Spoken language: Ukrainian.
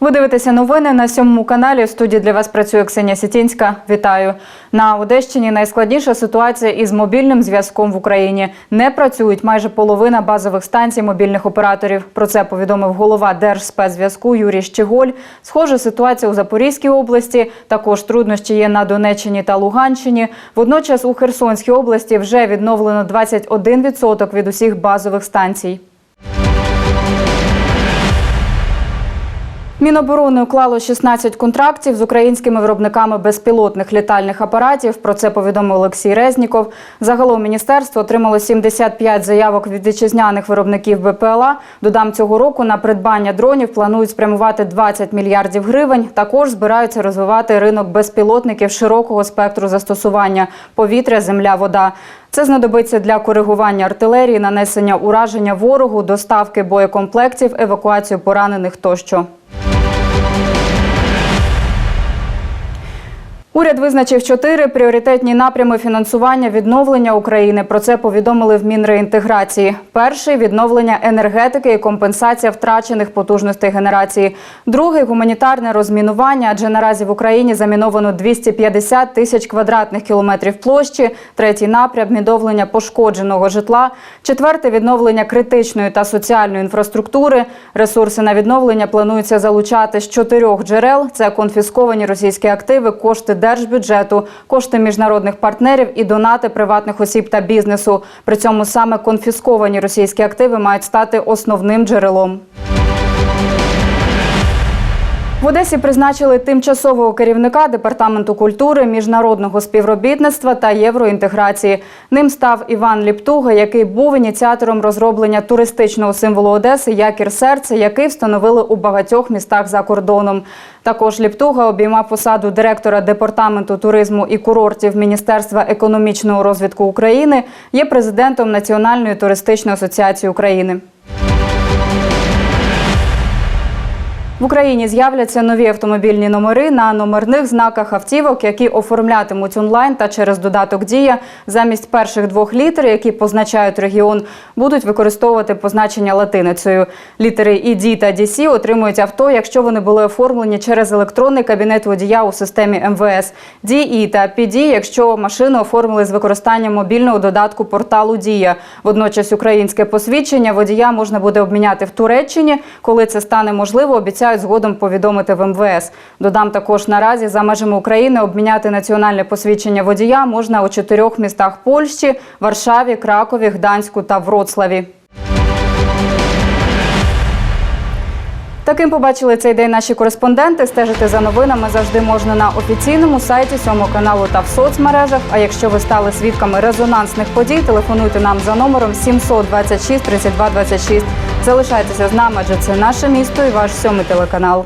Ви дивитеся новини на сьомому каналі. В студії для вас працює Ксенія Сітінська. Вітаю на Одещині. Найскладніша ситуація із мобільним зв'язком в Україні. Не працюють майже половина базових станцій мобільних операторів. Про це повідомив голова Держспецзв'язку Юрій Щеголь. Схожа ситуація у Запорізькій області. Також труднощі є на Донеччині та Луганщині. Водночас у Херсонській області вже відновлено 21% від усіх базових станцій. Міноборони уклало 16 контрактів з українськими виробниками безпілотних літальних апаратів. Про це повідомив Олексій Резніков. Загалом міністерство отримало 75 заявок від вітчизняних виробників БПЛА. Додам цього року на придбання дронів планують спрямувати 20 мільярдів гривень. Також збираються розвивати ринок безпілотників широкого спектру застосування повітря, земля, вода. Це знадобиться для коригування артилерії, нанесення ураження ворогу, доставки боєкомплектів, евакуацію поранених тощо. Уряд визначив чотири пріоритетні напрями фінансування відновлення України. Про це повідомили в Мінреінтеграції. Перший відновлення енергетики і компенсація втрачених потужностей генерації. Другий гуманітарне розмінування, адже наразі в Україні заміновано 250 тисяч квадратних кілометрів площі. Третій напрям відновлення пошкодженого житла. Четвертий відновлення критичної та соціальної інфраструктури. Ресурси на відновлення планується залучати з чотирьох джерел: це конфісковані російські активи, кошти держбюджету, кошти міжнародних партнерів і донати приватних осіб та бізнесу. При цьому саме конфісковані російські активи мають стати основним джерелом. В Одесі призначили тимчасового керівника департаменту культури, міжнародного співробітництва та євроінтеграції. Ним став Іван Ліптуга, який був ініціатором розроблення туристичного символу Одеси Якір серця, який встановили у багатьох містах за кордоном. Також Ліптуга обіймав посаду директора департаменту туризму і курортів Міністерства економічного розвитку України. Є президентом Національної туристичної асоціації України. В Україні з'являться нові автомобільні номери на номерних знаках автівок, які оформлятимуть онлайн та через додаток Дія замість перших двох літер, які позначають регіон, будуть використовувати позначення латиницею. Літери «ІД» та «ДС» отримують авто, якщо вони були оформлені через електронний кабінет водія у системі МВС. «ДІ» та «ПД», якщо машину оформили з використанням мобільного додатку порталу Дія. Водночас українське посвідчення водія можна буде обміняти в Туреччині, коли це стане можливо. Обіцяють згодом повідомити в МВС. Додам також наразі за межами України обміняти національне посвідчення водія можна у чотирьох містах Польщі: Варшаві, Кракові, Гданську та Вроцлаві. Таким побачили цей день наші кореспонденти. Стежити за новинами завжди можна на офіційному сайті сьомого каналу та в соцмережах. А якщо ви стали свідками резонансних подій, телефонуйте нам за номером 726 32 26. Залишайтеся з нами, адже це наше місто і ваш сьомий телеканал.